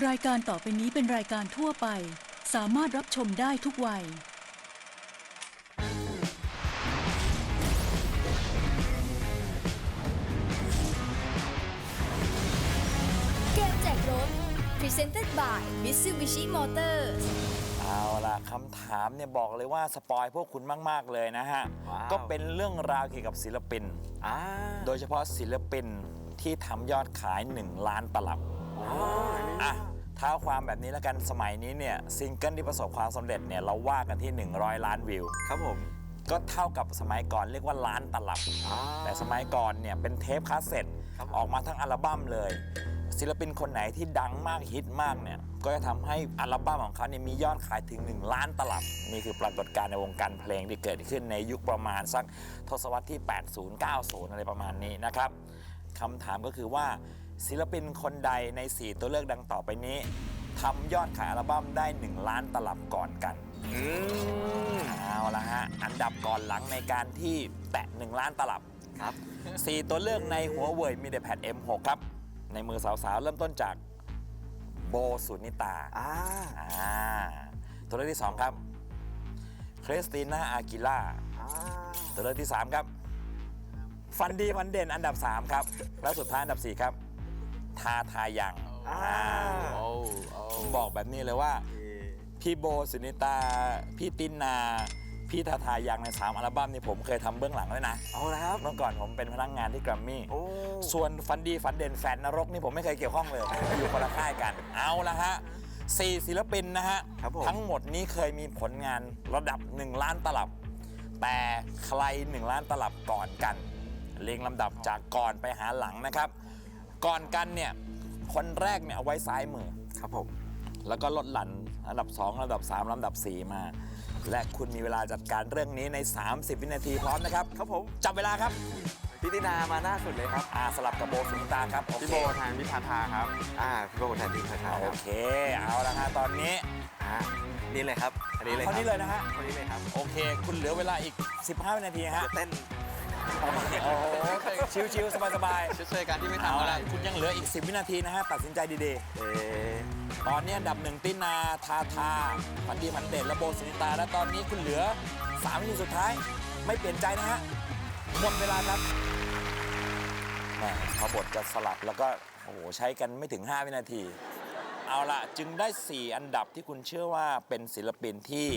รายการต่อไปนี้เป็นรายการทั่วไป สามารถรับชมได้ทุกวัย เกมแจกรถ Presented by Mitsubishi Motors เอาล่ะคำถามเนี่ยบอกเลยว่าสปอยพวกคุณมาก ๆ เลยนะฮะ ว้าว ก็เป็นเรื่องราวเกี่ยวกับศิลปิน อ่าโดยเฉพาะศิลปินที่ทำยอดขาย 1 ล้านตลับอ่ะเท้าความแบบนี้แล้วกันสมัยนี้เนี่ยซิงเกิลที่ประสบความสำเร็จเนี่ยเราว่ากันที่ 100 ล้านวิว ครับผม ก็เท่ากับสมัยก่อนเรียกว่าล้านตลับอ่าแต่สมัยก่อนเนี่ยเป็นเทปคาสเซ็ตครับผม ออกมาทั้งอัลบั้มเลย ศิลปินคนไหนที่ดังมากฮิตมากเนี่ยก็จะทำให้อัลบั้มของเขาเนี่ยมียอดขายถึง 1 ล้านตลับ นี่คือปรากฏการณ์ในวงการเพลงที่เกิดขึ้นในยุคประมาณสักทศวรรษที่ 80 90 อะไรประมาณนี้นะครับคำถามก็คือว่า ศิลปินคนใดใน 4 ตัวเลือกดังต่อไปนี้ทำยอดขายอัลบั้มได้ 1 ล้านตลับก่อนกันอืมเอาละฮะ อันดับก่อนหลังในการที่แตะ 1 ล้านตลับครับ 4 ตัวเลือกในหัวเว่ยมีเดแพด M6 ครับ ในมือสาวๆ เริ่มต้นจากโบสุนิตาอ่าอ่าตัวเลือกที่ 2 ครับคริสติน่าอากิล่าอ่าตัวเลือกที่ 3 ครับ ฟันดีฟันเด่นอันดับ 3 ครับ แล้วสุดท้ายอันดับ 4 ครับ ทาทายังอ่าอ่า โอ้โอ้บอกแบบนี้เลยว่า พี่โบสุนิตา พี่ตินนา พี่ทาทายังใน3อัลบั้มนี่ผมเคยทำเบื้องหลังด้วยนะ เอาแล้วครับ เมื่อก่อนผมเป็นพนักงานที่แกรมมี่ โอ้ ส่วนฟันดีฟันเด่นแฟนนรกนี่ผมไม่เคยเกี่ยวข้องเลย อยู่คนละค่ายกัน เอาละฮะสี่ศิลปินนะฮะ ครับผม ทั้งหมดนี้เคยมีผลงานระดับ 1 ล้านตลับ แต่ใคร 1 ล้านตลับก่อนกัน เรียงลำดับจากก่อนไปหาหลังนะครับ ก่อนกันเนี่ย คนแรกเนี่ยเอาไว้ซ้ายมือ ครับผม แล้วก็ลดหลั่นอันดับ2อันดับ 3 ลำดับ 4 มา และคุณมีเวลาจัดการเรื่องนี้ใน 30 วินาทีพร้อมนะครับ ครับผม จับเวลาครับพี่ตินามาหน้าสุดเลยครับ อ่าสลับกับโบสุนิตาครับโอพี่เคโบแทนพิธาทาครับ อ่าพี่โบแทนพิธาทาคโอรับเค เอาละฮะตอนนี้อ่านี่เลยครับอันนี้เลยคเท่ารับนี้เลยนะฮะเท่านี้เลยครับโอเค คุณเหลือเวลาอีก 15 วินาทีฮะ จะเต้น โอ้โหชิวๆสบายช่วยๆกันที่ไม่ๆทำเอาอะไรละคุณยังเหลืออีก 10 วินาทีนะฮะ ตัดสินใจดีเอ๊ะๆตอนนี้อันดับหนึ่งตินาทาทาพันดีพันเด่นและโบสุนิตา และตอนนี้คุณเหลือ3วินาทีสุดท้าย ไม่เปลี่ยนใจนะฮะ หมดเวลาครับแหมพอบทจะสลับแล้วก็ โอ้โห ใช้กันไม่ถึง 5 วินาที เอาละจึงได้ 4 อันดับที่คุณเชื่อว่าเป็นศิลปินที่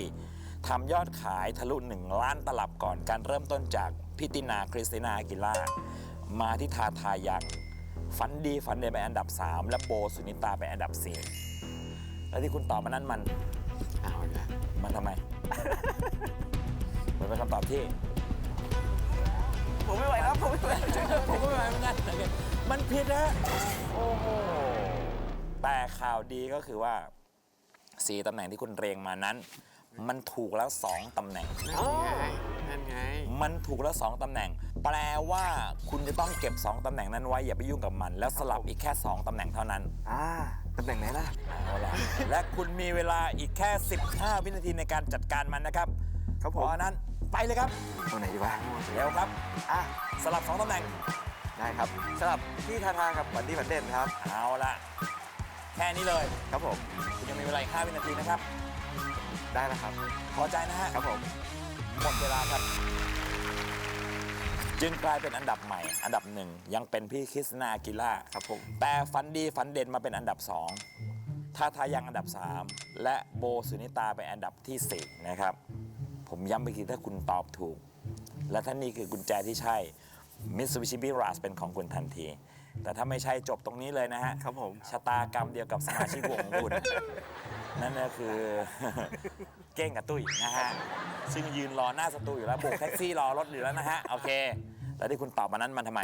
ทำยอดขายทะลุ 1 ล้านตลับก่อนการเริ่มต้นจาก พิตินาคริสตินาอากิล่ามาที่ทาทายังฝันดีฝันเด่นไปนอันดับ 3 และโบสุนิตาไปนอันดับ 4 แล้วที่คุณตอบมานั้นมันเอาอีกแล้วมันทำไม มันเป็นคำตอบที่ ผมไม่ไหวแล้วผมไม่ไหวผมก็ไม่ไหวเหมือนกันมันผิดนะโอ้โหแต่ข่าวดีก็คือว่าสี่ตำแหน่งที่คุณเรียงมานั้น มันถูกแล้วสองตำแหน่งอ๋อนั่นไง มันถูกแล้วสองตำแหน่ง แปลว่าคุณจะต้องเก็บ 2ตำแหน่งนั้นไว้อย่าไปยุ่งกับมัน แล้วสลับอีกแค่ 2ตำแหน่งเท่านั้นอ่าตำแหน่งไหนล่ะ เอาล่ะและคุณมีเวลาอีกแค่ 15 วินาทีในการจัดการมันนะครับครับเพผมราะฉะนั้นไปเลยครับตัวไหนดีวะเร็วครับ อะ สลับ 2ตำแหน่ง ได้ครับสำหรับพี่ทาทากับวันดีวันเด่นครับ เอาละแค่นี้เลย ครับผม คุณยังมีเวลาอีก5วินาทีนะครับ ได้แล้วครับ พอใจนะฮะครับผม หมดเวลาครับ จึงกลายเป็นอันดับใหม่ อันดับหนึ่งยังเป็นพี่คริสตินาอากิล่าครับผม แต่ฝันดีฝันเด่นมาเป็นอันดับ2ท่าทายังอันดับ3และโบสุนิตาเป็นอันดับทีสี่4นะครับ ผมย้ำไปทีถ้าคุณตอบถูก และถ้านี่คือกุญแจที่ใช่ Mitsubishi b i r a s เป็นของคุณทันที แต่ถ้าไม่ใช่จบตรงนี้เลยนะฮะครับผม ชะตากรรมเดียวกับสมาชิกวงของคุณ นั่นก็คือ เก้งกับตุ้ยนะฮะ ซึ่งยืนรอหน้าสตูอยู่แล้วโบกแท็กซี่รอรถอยู่แล้วนะฮะ โอเค แล้วที่คุณตอบมานั้นมันทำไม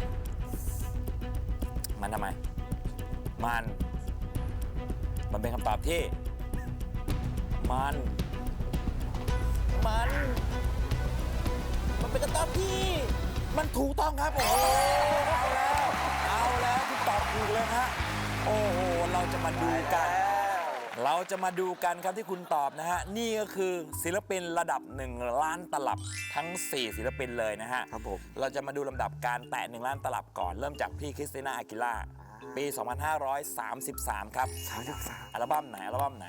มันทำไม มัน มันเป็นคำตอบที่ มัน มัน มันเป็นคำตอบที่ มันถูกต้องครับโอ้ ตอบถูกเลยฮะโอ้โห เราจะมาดูกัน เราจะมาดูกันครับที่คุณตอบนะฮะ นี่ก็คือศิลปินระดับ 1 ล้านตลับทั้ง 4 ศิลปินเลยนะฮะครับผมเราจะมาดูลำดับการแตะ 1 ล้านตลับก่อนเริ่มจากพี่คริสติน่าอากิล่าอ่ปี 2533 ครับสามสิบสามอัลบั้มไหนอัลบั้มไหน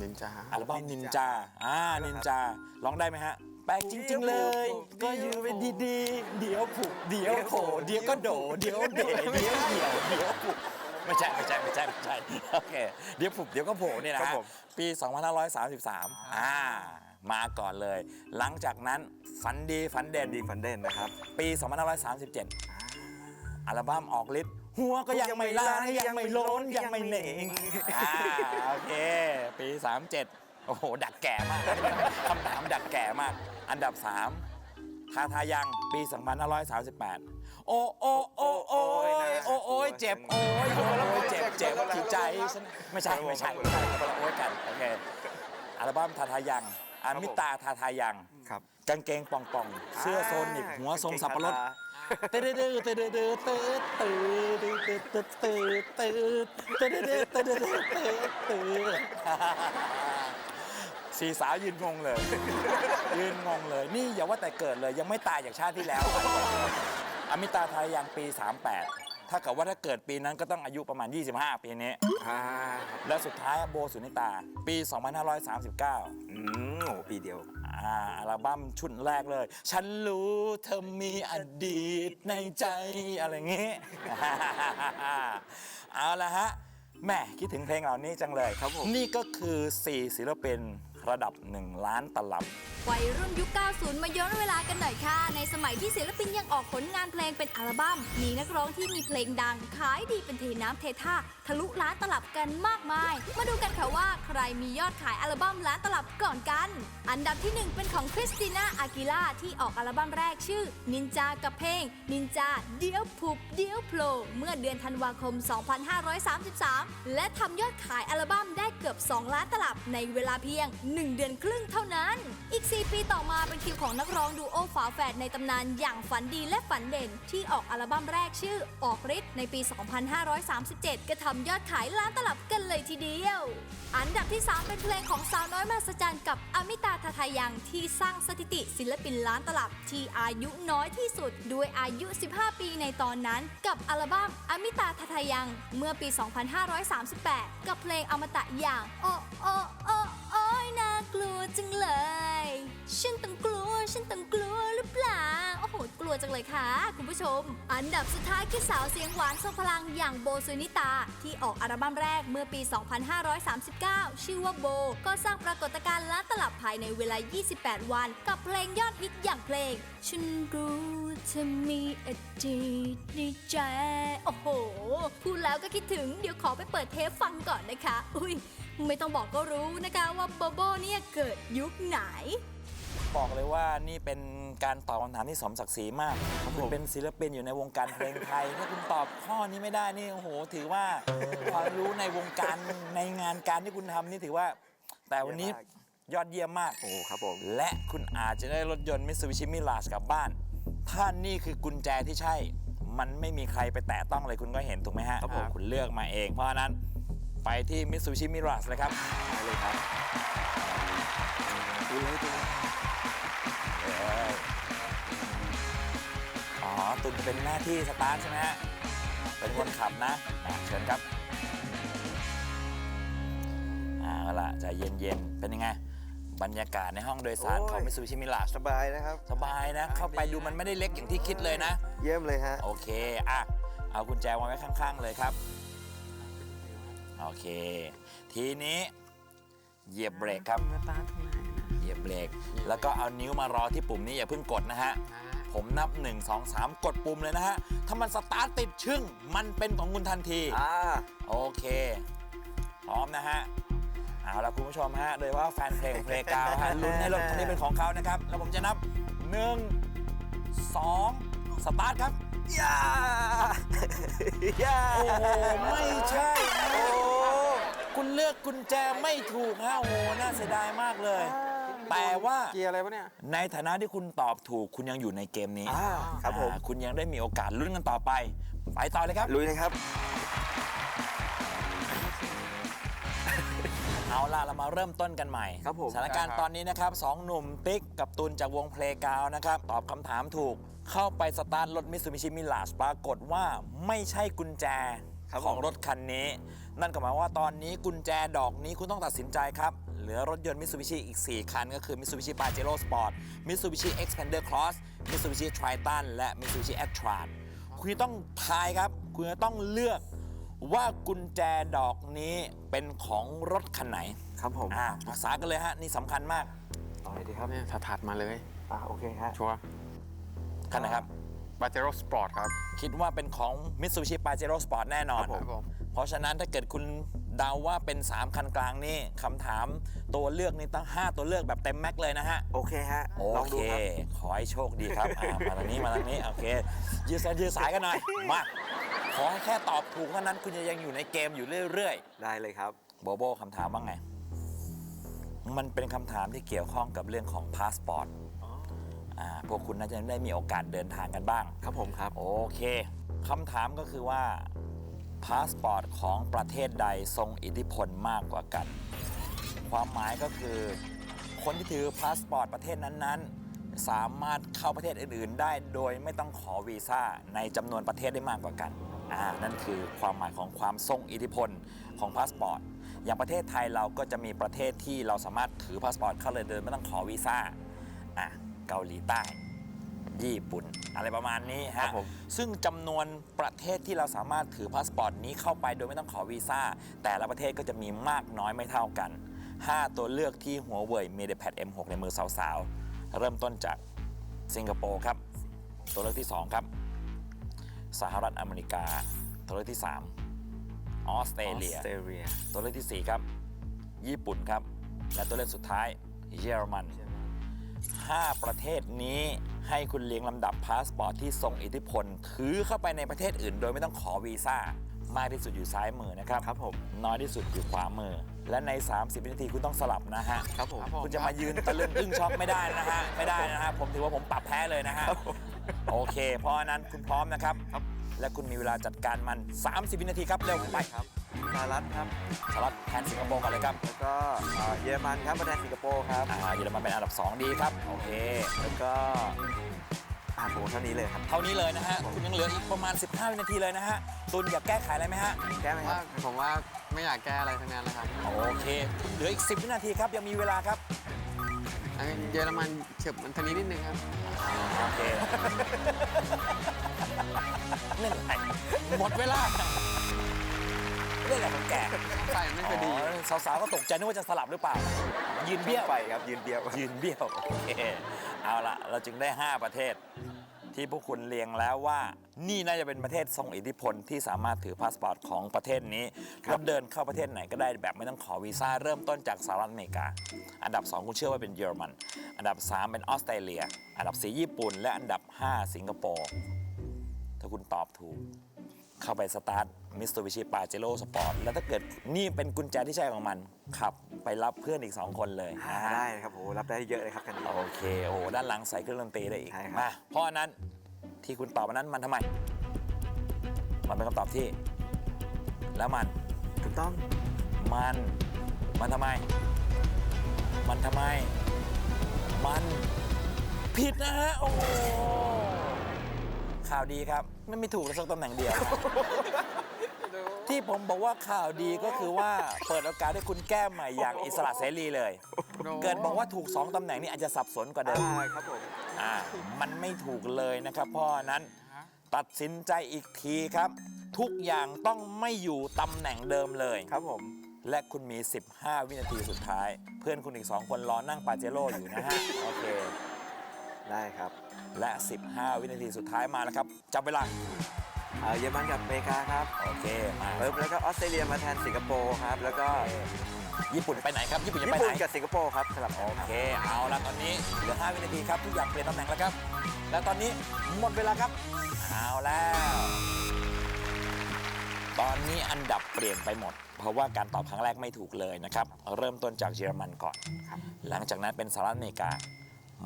นินจา อัลบั้มนินจา อ่า นินจา ร้องได้ไหมฮะ แปลกจริง ๆ เลย ก็อยู่เป็น ดีๆ เดี๋ยวผุเดี๋ยวโขเดี๋ยวก็โดเดี๋ยวเดเดี๋ยวเหี่ยวเดี๋ยวผุไม่ใช่ไม่ใช่ไม่ใช่ไม่ใช่โอเคเดี๋ยวผุเดี๋ยวก็โผล่เนี่ยนะครัฮะบผมปี 2533 อ่า มาก่อนเลย หลังจากนั้นฝันดีฝันเด่นดีฟันเด่นนะครับ ปี 2537 อัลบั้มออกฤทธิ์หัวก็ยังไม่ล้านยังไม่โล้นยังไม่เหน่งอ่าโอเค ปี 37 โอ้โห ดักแก่มากคำถามดักแก่มาก อันดับ 3 ทาทายังปี 2538 โอ้โอ้โอ้โอ้ยโอ้โอ้ยเจ็บโอ้ยโอ้ยเจ็บเจ็บถีใจฉันไม่ใช่ไม่ใช่ไม่ใช่คนละโอ้ยกันโอเคอัลบั้มทาทายังอามิตาทาทายังครับกางเกงป่องป่องเสื้อโซนิกหัวทรงสับปะรดเตเดเดเตเดเดเตเตเดเตเตเตเตเดเดเตเดเตเต สี่สาวยืนงงเลย ยืนงงเลย นี่อย่าว่าแต่เกิดเลยยังไม่ตายอย่างชาติที่แล้ว อมิตาไทยยังปี 38 ถ้าเกิดว่าถ้าเกิดปีนั้นก็ต้องอายุประมาณ 25 ปีนี้ อ่าและสุดท้ายโบสุนิตา ปี 2539อืมโอ้ปีเดียว อ่าอัลบั้มชุดแรกเลย ฉันรู้เธอมีอดีตในใจอะไรอย่างงี้ เอาละฮะแหม่คิดถึงเพลงเหล่านี้จังเลยครับผม นี่ก็คือ 4 ศิลปิน ระดับ 1 ล้านตลับวัยรุ่นยุค 90 มาย้อนเวลากันหน่อยค่ะ ในสมัยที่ศิลปินยังออกผลงานเพลงเป็นอัลบั้ม มีนักร้องที่มีเพลงดัง ขายดีเป็นเทน้ำเทท่า ทะลุล้านตลับกันมากมาย มาดูกันค่ะว่าใครมียอดขายอัลบั้มล้านตลับก่อนกัน อันดับที่ 1 เป็นของคริสติน่าอากิล่าที่ออกอัลบั้มแรกชื่อ นินจากับเพลง นินจาเดี๋ยวผุบเดี๋ยวโผล่เมื่อเดือนธันวาคม 2533 และทำยอดขายอัลบั้มได้เกือบ 2 ล้านตลับในเวลาเพียง 1 เดือนครึ่งเท่านั้น อีก4 ปีต่อมาเป็นคิวของนักร้องดูโอฝาแฝดในตำนานอย่างฝันดีและฝันเด่น ที่ออกอัลบั้มแรกชื่อออกฤทธิ์ในปี 2537 ก็ทำยอดขายล้านตลับกันเลยทีเดียว อันดับที่ 3 เป็นเพลงของสาวน้อยมหัศจรรย์กับอมิตาทาทายังที่สร้างสถิติศิลปินล้านตลับที่อายุน้อยที่สุดด้วยอายุ 15 ปีในตอนนั้น กับอัลบั้มอมิตาทาทายังเมื่อปี 2538 กับเพลงอมตะอย่างโอ้โอ้โอ้อ น่ากลัวจังเลย ฉันต้องกลัว ฉันต้องกลัวหรือเปล่า โอ้โห กลัวจังเลยค่ะ คุณผู้ชม อันดับสุดท้ายคือสาวเสียงหวานทรงพลังอย่างโบสุนิตา ที่ออกอัลบั้มแรกเมื่อปี 2539 ชื่อว่าโบ ก็สร้างปรากฏการณ์ล้านตลับภายในเวลา 28 วัน กับเพลงยอดฮิตอย่างเพลง ฉันรู้เธอมีอดีตในใจ โอ้โห พูดแล้วก็คิดถึง เดี๋ยวขอไปเปิดเทปฟังก่อนนะคะ อุ้ยไม่ต้องบอกก็รู้นะคะว่าโบโบเนี่ยเกิดยุคไหน บอกเลยว่านี่เป็นการตอบคำถามที่สมศักดิ์ศรีมากคุณเป็นศิลปินอยู่ในวงการเพลงไทยถ้าคุณตอบข้อนี้ไม่ได้นี่โอ้โห ถือว่าความรู้ในวงการในงานการที่คุณทำนี่ถือว่า แต่วันนี้ยอดเยี่ยมมากโอ้ครับผมและคุณอาจจะได้รถยนต์ Mitsubishi Mirage กลับบ้าน ถ้านี่คือกุญแจที่ใช่ มันไม่มีใครไปแตะต้องเลยคุณก็เห็นถูกไหมฮะครับผมคุณเลือกมาเอง เพราะฉะนั้นไปที่ Mitsubishi Mirage เลยครับได้เลยครับดูเลยดูเลยเอ้ยอ๋อ ตุนเป็นหน้าที่สตาร์ทใช่ไหมฮะ เป็นคนขับนะอะเชิญครับเอาล่ะใจเย็นๆ เป็นยังไง บรรยากาศในห้องโดยสารของ Mitsubishi Mirage สบายนะครับ สบายนะ เข้าไปดูมันไม่ได้เล็กอย่างที่คิดเลยนะ เยี่ยมเลยฮะ โอเค อะ เอากุญแจวางไว้ข้าง ๆ เลยครับ โอเค ทีนี้เหยียบเบรกครับ เหยียบเบรกแล้วก็เอานิ้วมารอที่ปุ่มนี้อย่าเพิ่งกดนะฮะ ผมนับ 1 2 3 กดปุ่มเลยนะฮะ ถ้ามันสตาร์ทติดชึ่ง มันเป็นของคุณทันที อ่าโอเค พร้อมนะฮะ เอาละคุณผู้ชมฮะ โดยว่าแฟนเพลงเพลงกาวฮะลุ้นให้รถคันนี้เป็นของเขานะครับ แล้วผมจะนับ 1 2 สตาร์ทครับ ย่าย่าโอ้โห ไม่ใช่นะโอ้คุณเลือกกุญแจไม่ถูกฮะโอ้โหน่าเสียดายมากเลย แต่ว่าเกียร์อะไรวะเนี่ย ในฐานะที่คุณตอบถูกคุณยังอยู่ในเกมนี้อ่าครับผม อ่าคุณยังได้มีโอกาสลุ้นกันต่อไป ไปต่อเลยครับ ลุยเลยครับ เอาล่ะ เรามาเริ่มต้นกันใหม่ครับผม สถานการณ์ได้ครับตอนนี้นะครับสองหนุ่มติ๊กกับตุนจากวงเพลงกาวนะครับ ตอบคำถามถูก เข้าไปสตาร์ทรถมิ t ซูบิชิมิลาสปรากฏว่าไม่ใช่กุญแจครับของผมรถคันนี้ นั่นก็หมายความว่าตอนนี้กุญแจดอกนี้คุณต้องตัดสินใจครับ เหลือรถยนต์ Mitsubishi อีก 4 คัน ก็คือ Mitsubishi Pajero Sport Mitsubishi Xpander Cross Mitsubishi Triton และ Mitsubishi a t r a n คุณจะต้องทายครับ คุณจะต้องเลือกว่ากุญแจดอกนี้เป็นของรถคันไหนครับผมอ่าปรึกษากันเลยฮะ นี่สำคัญมากเอาไหนดีครับเนี่ยถัดๆมาเลย อ่าโอเคฮะชัวร์คันไหนครับบาเจโร่สปอร์ตครับ คิดว่าเป็นของ Mitsubishi Pajero Sport แน่นอน ครับผม เพราะฉะนั้นถ้าเกิดคุณ เดาว่าเป็น 3 คันกลางนี่คำถามตัวเลือกนี่ตั้ง 5 ตัวเลือกแบบเต็มแม็กเลยนะฮะ โอเคฮะโอลองเคดูครับ ขอให้โชคดีครับอ่ามาทางนี้มาทางนี้ โอเค ยืดสายยืดสายกันหน่อย มา ขอให้แค่ตอบถูกเท่านั้นคุณจะยังอยู่ในเกมอยู่เรื่อยได้เลยครับ ๆ โบโบคำถามว่าไง มันเป็นคำถามที่เกี่ยวข้องกับเรื่องของพาสปอร์ตอ่าพวกคุณน่าจะได้มีโอกาสเดินทางกันบ้าง ครับผมครับ โอเค คำถามก็คือว่า พาสปอร์ตของประเทศใดทรงอิทธิพลมากกว่ากัน ความหมายก็คือ คนที่ถือพาสปอร์ตประเทศนั้นๆ สามารถเข้าประเทศอื่น ๆ ได้โดยไม่ต้องขอวีซ่าในจำนวนประเทศได้มากกว่ากันอ่านั่นคือความหมายของความทรงอิทธิพลของพาสปอร์ตอย่างประเทศไทยเราก็จะมีประเทศที่เราสามารถถือพาสปอร์ตเข้าเลยโดยไม่ต้องขอวีซ่าอะเกาหลีใต้ ญี่ปุ่น อะไรประมาณนี้ครัฮะบผม ซึ่งจำนวนประเทศที่เราสามารถถือพาสปอร์ตนี้เข้าไปโดยไม่ต้องขอวีซ่า แต่ละประเทศก็จะมีมากน้อยไม่เท่ากัน 5 ตัวเลือกที่หัวเว่ยมีเดแพด M6 ในมือสาวๆ เริ่มต้นจากสิงคโปร์ครับ ตัวเลือกที่ 2 ครับ สหรัฐอเมริกา ตัวเลือกที่ 3 ออสเตรเลีย ออสเตรเลียตัวเลือกทีสี่ 4 ครับ ญี่ปุ่นครับ และตัวเลือกสุดท้ายเยอรมัน 5 ประเทศนี้ ให้คุณเรียงลำดับพาสปอร์ตที่ทรงอิทธิพล ถือเข้าไปในประเทศอื่น โดยไม่ต้องขอวีซ่ามากที่สุดอยู่ซ้ายมือนะครับครับผมน้อยที่สุดอยู่ขวามือ และใน 30วินาทีคุณต้องสลับนะฮะครับผมครับผมคุณจะมายืนตะลึงอึ้งช็อกไม่ได้นะฮะไม่ได้นะฮะผมถือว่าผมปรับแพ้เลยนะฮะโอเคเพราะฉะนั้นคุณพร้อมนะครับ และคุณมีเวลาจัดการมัน 30 วินาทีครับ เร็วไปครับสหรัฐครับสหรัฐแทนสิงคโปร์กันเลยครับ แล้วก็อ่าเยอรมันครับมาแทนสิงคโปร์ครับ อ่าเยอรมันเป็นอันดับ 2 ดีครับ โอเค แล้วก็อ่าโหเท่านี้เลยครับ เท่านี้เลยนะฮะ คุณยังเหลืออีกประมาณ 15 วินาทีเลยนะฮะตุนอยากแก้ไขอะไรไหมฮะ แก้ไหมคว่ารับ ผมว่าไม่อยากแก้อะไรทั้งนั้นนะครับ โอเค เหลืออีก 10 วินาทีครับ ยังมีเวลาครับอัน เยอรมันเฉิบมันทางนี้นิดนึงครับ โอเคเล่นอะไรหมดเวลาเล่นอะไรของแกใส่ไม่ค่อยดี อ๋อสาวๆก็ตกใจนึกว่าจะสลับหรือเปล่า ยืนเบี้ยว ไปครับยืนเดียว ยืนเบี้ยว โอเค เอาละเราจึงได้ 5 ประเทศ ที่พวกคุณเรียงแล้วว่า นี่น่าจะเป็นประเทศทรงอิทธิพลที่สามารถถือพาสปอร์ตของประเทศนี้แล้วเดินเข้าประเทศไหนก็ได้แบบไม่ต้องขอวีซ่าเริ่มต้นจากสหรัฐอเมริกา อันดับ 2 คุณเชื่อว่าเป็นเยอรมัน อันดับ 3 เป็นออสเตรเลีย อันดับ 4 ญี่ปุ่น และอันดับ 5 สิงคโปร์ถ้าคุณตอบถูก เข้าไปสตาร์ท มิส u ูบิชิปาเจโร่สปอร์ตแล้วถ้าเกิดนี่เป็นกุญแจที่ใช่ของมัน ขับไปรับเพื่อนอีก 2 คนเลยอ่านะฮะได้นะครับโหรับได้เยอะเลยครับคันนี้ โอเคโอ้โหด้านหลังใส่เครื่องดนตรีได้อีกใช่ครับ มาเพราะฉะนั้นที่คุณตอบมานั้นมันทำไม มันเป็นคำตอบที่ แล้วมันถูกต้องมันมันทำไม มันทำไม มันผิดนะฮะโอ้โห ข่าวดีครับไม่มีถูกเลยสักตำแหน่งเดียว ที่ผมบอกว่าข่าวดีก็คือว่าเปิดโอกาสให้คุณแก้ใหม่อย่างอิสระเสรีเลย เกิดบอกว่าถูก2ตำแหน่งนี่อาจจะสับสนกว่าเดิมอ่าครับผมอ่ามันไม่ถูกเลยนะครับเพราะฉะนั้น ตัดสินใจอีกทีครับ ทุกอย่างต้องไม่อยู่ตำแหน่งเดิมเลย ครับผม และคุณมี 15 วินาทีสุดท้าย เพื่อนคุณอีก 2 คนรอนั่งปาเจโร่อยู่นะฮะ โอเค ได้ครับ และ 15 วินาทีสุดท้ายมาแล้วครับจับเวลาอ่าเยอรมันกับอเมริกาครับโอเคมาเพิ่มแล้วก็ออสเตรเลียมาแทนสิงคโปร์ครับ แล้วก็ญี่ปุ่นไปไหนครับญี่ปุ่นจะญี่ไปไหปุ่นน กับสิงคโปร์ครับสลับโอเค เอาละตอนนี้เหลือ 5 วินาทีครับ ทุกอย่างเปลี่ยนตำแหน่งแล้วครับ และตอนนี้หมดเวลาครับ เอาแล้ว ตอนนี้อันดับเปลี่ยนไปหมด เพราะว่าการตอบครั้งแรกไม่ถูกเลยนะครับ เริ่มต้นจากเยอรมันก่อน หลังจากนั้นเป็นสหรัฐอเมริกา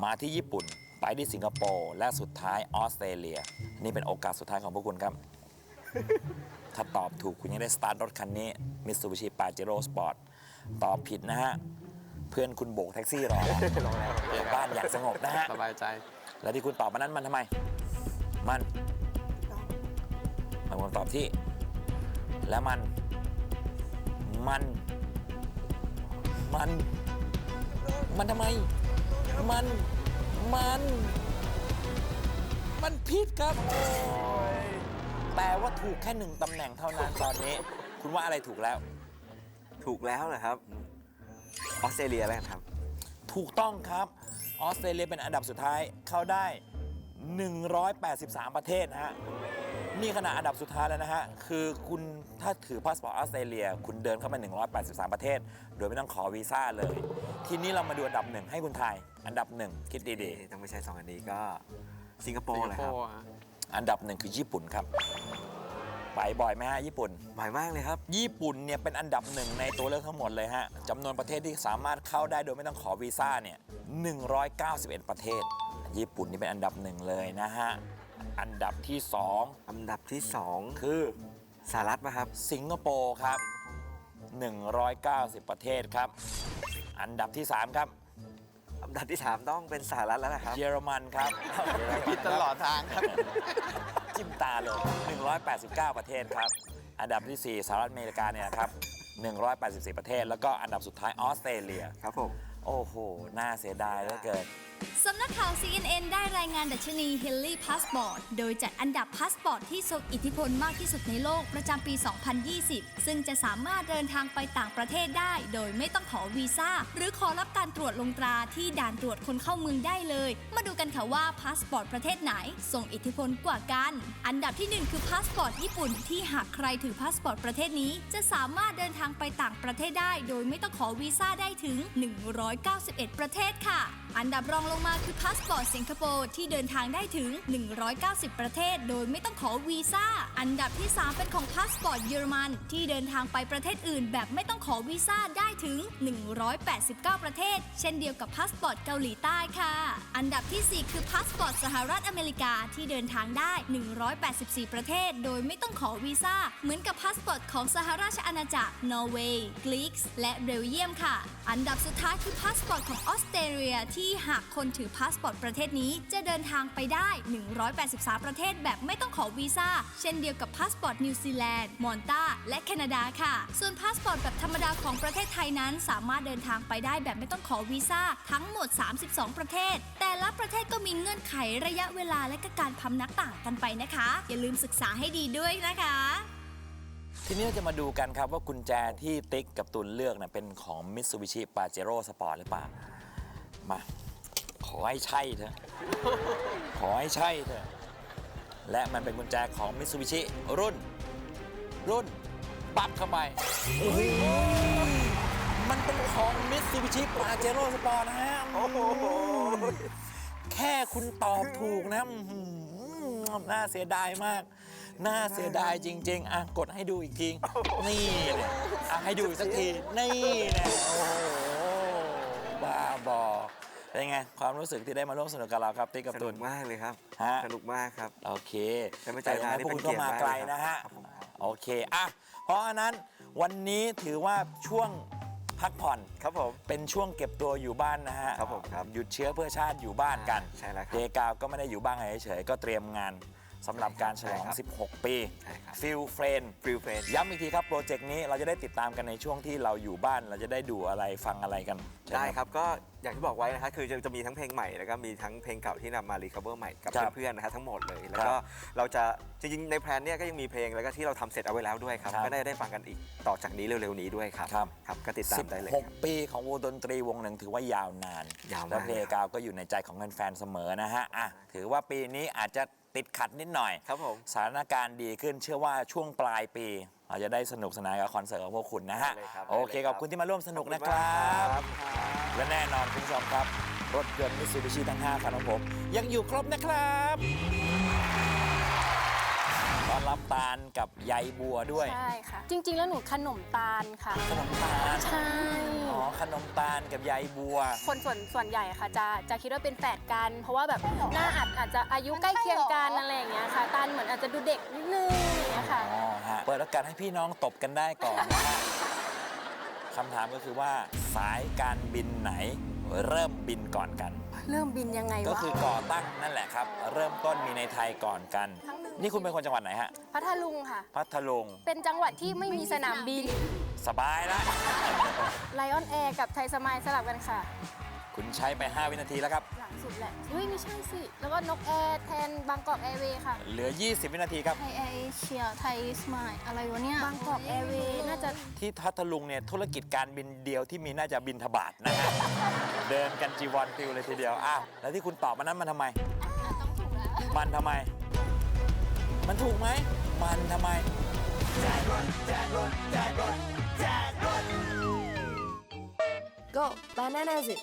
มาที่ญี่ปุ่น ไปที่สิงคโปร์และสุดท้ายออสเตรเลีย นี่เป็นโอกาสสุดท้ายของพวกคุณครับ ถ้าตอบถูกคุณยังได้สตาร์ทรถคันนี้ Mitsubishi Pajero Sport ตอบผิดนะฮะ เพื่อนคุณโบกแท็กซี่รอแล้วลงแล้วเปิดบ้านอย่างสงบนะฮะ สบายใจ แล้วที่คุณตอบมานั้นมันทำไม มันมันคำตอบที่ และมัน มัน มัน มันทำไม มัน มัน มันผิดครับโอ้ยแต่ว่าถูกแค่หนึ่งตำแหน่งเท่านั้นตอนนี้ คุณว่าอะไรถูกแล้ว ถูกแล้วเหรอครับออสเตรเลียแล้วกันครับ ถูกต้องครับ ออสเตรเลียเป็นอันดับสุดท้าย เข้าได้ 183 ประเทศนะฮะ นี่ขนาดอันดับสุดท้ายแล้วนะฮะ คือคุณถ้าถือพาสปอร์ตออสเตรเลีย คุณเดินเข้าไป 183 ประเทศ โดยไม่ต้องขอวีซ่าเลย ทีนี้เรามาดูอันดับหนึ่งให้คุณทาย อันดับหนึ่งคิดดีดีต้องไม่ใช่สองอันนี้ก็สิงคโปสิร์งคเลยโปครับร์อะๆ อันดับหนึ่งคือญี่ปุ่นครับ ไปบ่อยไหมฮะญี่ปุ่น หมายมากเลยครับ ญี่ปุ่นเนี่ยเป็นอันดับหนึ่งในตัวเลือกทั้งหมดเลยฮะจำนวนประเทศที่สามารถเข้าได้โดยไม่ต้องขอวีซ่าเนี่ย191 ประเทศ ญี่ปุ่นนี่เป็นอันดับหนึ่งเลยนะฮะ อันดับที่ อันดับที่2คือ2สหรัฐนะครับ สิงคโปร์ครับ 190 ประเทศครับ อันดับที่ 3 ครับ อันดับที่ 3 ต้องเป็นสหรัฐแล้วนะครับเยอรมันครับผิดตลอดทางครับ จิ้มตาเลย 189 ประเทศครับ อันดับที่ 4สหรัฐอเมริกาเนี่ยนะครับ184 ประเทศ แล้วก็อันดับสุดท้ายออสเตรเลีย ครับผม โอ้โห น่าเสียดายเหลือเกิน สำนักข่าว CNN ได้รายงานดัชนี Henley Passport โดยจัดอันดับพาสปอร์ตที่ทรงอิทธิพลมากที่สุดในโลกประจำปี 2020 ซึ่งจะสามารถเดินทางไปต่างประเทศได้ โดยไม่ต้องขอวีซ่า หรือขอรับการตรวจลงตราที่ด่านตรวจคนเข้าเมืองได้เลย มาดูกันค่ะว่าพาสปอร์ตประเทศไหนทรงอิทธิพลกว่ากัน อันดับที่ 1 คือพาสปอร์ตญี่ปุ่นที่หากใครถือพาสปอร์ตประเทศนี้ จะสามารถเดินทางไปต่างประเทศได้ โดยไม่ต้องขอวีซ่าได้ถึง 191 ประเทศค่ะ อันดับรองลงมาคือพาสปอร์ตสิงคโปร์ที่เดินทางได้ถึง 190 ประเทศ โดยไม่ต้องขอวีซ่า อันดับที่ 3 เป็นของพาสปอร์ตเยอรมัน ที่เดินทางไปประเทศอื่น แบบไม่ต้องขอวีซ่าได้ถึง 189 ประเทศ เช่นเดียวกับพาสปอร์ตเกาหลีใต้ค่ะ อันดับทีสี่4 คือพาสปอร์ตสหรัฐอเมริกาที่เดินทางได้ 184 ประเทศ โดยไม่ต้องขอวีซ่า เหมือนกับพาสปอร์ตของสหราชอาณาจักร นอร์เวย์ กรีกและเบลเยียมค่ะ อันดับสุดท้ายคือพาสปอร์ตของออสเตรเลียที่หากคนถือพาสปอร์ตประเทศนี้จะเดินทางไปได้ 183 ประเทศแบบไม่ต้องขอวีซ่า เช่นเดียวกับพาสปอร์ตนิวซีแลนด์ มอนตาและแคนาดาค่ะ ส่วนพาสปอร์ตแบบธรรมดาของประเทศไทยนั้น สามารถเดินทางไปได้แบบไม่ต้องขอวีซ่าทั้งหมด 32 ประเทศ แต่ละประเทศก็มีเงื่อนไขระยะเวลาและก็การพำนักต่างกันไปนะคะ อย่าลืมศึกษาให้ดีด้วยนะคะทีนี้เราจะมาดูกันครับว่ากุญแจที่ติ๊กกับตุนเลือกนะเป็นของ Mitsubishi Pajero Sport หรือเปล่า มา อให้ใช่เถอะ ขอให้ใช่เถอะ และมันเป็นกุญแจของ Mitsubishi รุ่น รุ่น ปั๊บเข้าไป มันเป็นของ Mitsubishi Pajero Sport นะฮะแค่คุณตอบถูกนะอื้อหือน่าเสียดายมาก น่าเสียดายจริง ๆ อะ กดให้ดูอีกที นี่เนี่ยอะให้ดูอีกสักที นี่เนี่ยโอ้โหบ้าบอ เป็นไงความรู้สึกที่ได้มาร่วมสนุกกับเราครับติ๊กกับสตุนุน กมากเลยครับ ฮะ สนุกมากครับ โอเคแต่ไม่แต่เจอยังนานไงนี่พวกคุณเป็นก็เกียรติมาไกลนะฮะครับผม โอเค อะ เพราะฉะนั้นวันนี้ถือว่าช่วงพักผ่อน ครับผม เป็นช่วงเก็บตัวอยู่บ้านนะฮะครับผมครับหยุดเชื้อเพื่อชาติอยู่บ้านกันใช่แล้วคเดรับกาวก็ไม่ได้อยู่บ้านเฉยๆก็เตรียมงาน สำหรับการฉลอง ใช่ครับ16 ปีใช่ครับ ฟิลเฟรน ฟิลเฟน ย้ำอีกทีครับ โปรเจกต์นี้เราจะได้ติดตามกันในช่วงที่เราอยู่บ้านเราจะได้ดูอะไรฟังอะไรกันใช่หม ได้ครับ ก็อย่างที่บอกไว้นะครับคือจะจะมีทั้งเพลงใหม่ แล้วก็มีทั้งเพลงเก่าที่นำมารีคาเวอร์ใหม่กับครับเพื่อนๆนะฮะทั้งหมดเลย แล้วคก็รับเราจะจริงๆในแพลนเนี่ยก็ยังมีเพลงแล้วก็ที่เราทำเสร็จเอาไว้แล้วด้วยครับครับ ก็ได้ได้ฟังกันอีกต่อจากนี้เร็วๆนี้ด้วยครับครับครับก็ติดตามได้เลยครับ 16 ปีของวงดนตรีวงหนึ่งถือว่ายาวนานยาวมาก และเพลงกาวก็อยู่ในใจของแฟนๆเสมอนะฮะอะถือว่าปีนี้อาจจะ ติดขัดนิดหน่อย ครับผม สถานการณ์ดีขึ้นเชื่อว่าช่วงปลายปี เราจะได้สนุกสนานกับคอนเสิร์ตของพวกคุณนะฮะ ได้เลยครับโอเค ได้เลยขอบคุณที่มาร่วมสนุกนะคขอบรัณมากบและแน่นอนคุณผู้ชมครับ รถยนต์มิตซูบิชิทั้ง 5คันของผม ยังอยู่ครบนะครับต้อน รับตาลกับใยบัวด้วย ใช่ค่ะ จริง ๆ แล้วหนูขนมตาลค่ะ ขนมตาล ใช่ อ๋อ ขนมตาลกับใยบัว คนส่วนส่วนใหญ่ค่ะจะจะคิดว่าเป็นแฝดกัน เพราะว่าแบบหน้าอาจอาจจะอายุใกล้เคียงกันอะไรอย่างเงี้ยค่ะ ตาลเหมือนอาจจะดูเด็กนิดนึงอย่างเงี้ยค่ะ อ๋อฮะ เปิดโอกาสให้พี่น้องตบกันได้ก่อนนะฮะคำถามก็คือว่าสายการบินไหน เริ่มบินก่อนกัน เริ่มบินยังไงก็วะคือก่อตั้งนั่นแหละครับ เริ่มต้นมีในไทยก่อนกัน ครั้งหนึ่ง นี่คุณเป็นคนจังหวัดไหนฮะ พัทลุงค่ะ พัทลุง เป็นจังหวัดที่ไม่มีสนามบินสบายแล้วไลออนแอร์กับไทยสมายสลับกันค่ะ คุณใช้ไป 5 วินาทีแล้วครับ หลังสุดแหละ เฮ้ย ไม่ใช่สิ แล้วก็นกแอร์แทนบางกอกแอร์เวย์ค่ะ เหลือ 20 วินาทีครับ ไทยแอร์เอเชียไทยสมายอะไรวะเนี่ยบางกอกแอร์เวย์น่าจะที่พัทลุงเนี่ยธุรกิจการบินเดียวที่มีน่าจะบินทบาทนะฮะ เดินกันจีวรปิวเลยทีเดียวอ้าวแล้วที่คุณตอบมานั้นมันทำไมต้องถูกแล้วมันทำไม มันถูกไหม มันทำไม Go bananas it